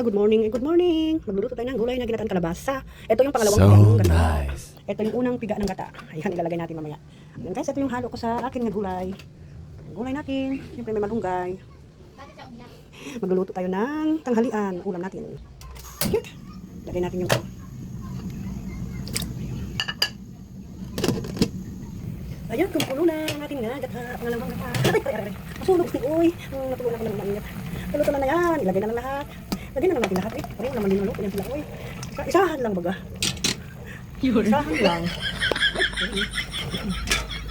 hello, good morning. Good morning. Magluluto tayo ng gulay na ginataan kalabasa. Ito yung pangalawang So piga ng gata. nice. Ito yung unang piga ng gata. Ayan, ilalagay natin mamaya. Ayan guys, ito yung halo ko sa akin na gulay. Gulay natin. Siyempre may malunggay. Magluluto tayo ng tanghalian. Ulam natin. Ayan. Lagay natin yung Ayan, kumukulo na ang ating nga gata. Pangalawang gata. Ay, ay, ay, ay. Masunog ni Uy. Natulog ako ng mga Paluto na na yan. Ilagay na lang lahat. Lagyan na lang natin lahat. Eh, pareho naman din maluto yan sila. Uy. Isa- Isahan lang baga. Isahan lang.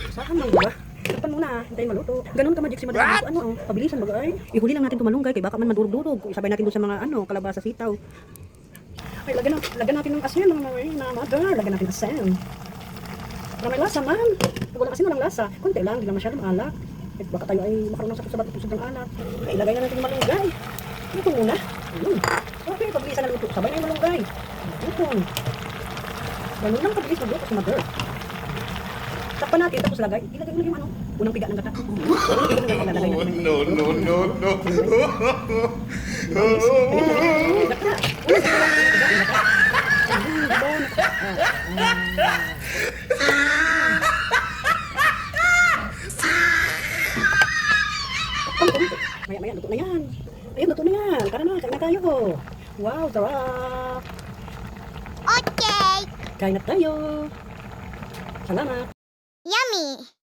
Isahan lang baga. Takpan muna, hintayin maluto. Ganun ka magic si Madam. Ano, oh, pabilisan baga ay. Ihuli lang natin tumalunggay kay baka man madurog-durog. Isabay natin doon sa mga ano, kalabasa sitaw. Ay, lagyan, na- lagyan natin ng asin, mga mga na mother. Lagyan natin asin. Para may lasa man. Pag wala kasi walang lasa, konti lang, hindi lang masyadong alak. Eh, baka tayo ay makarunong sa sabat at ng alak. Ay, ilagay na natin yung malunggay. Ito muna. Ayun. Okay, pabilisan na luto. Sabay na yung malunggay. Ito. Ganun lang kabilis magluto sa mother. Takpan natin, tapos lagay. Ilagay mo yung ano, unang piga ng gata. Natin. No, no, no, no. Eh, gata. Unang piga ng gata. Ayun, Maya maya, luto na yan. Ayun, luto na yan. Tara na, kain na tayo. Wow, sarap. Okay. Kain na tayo. Salamat. Yummy.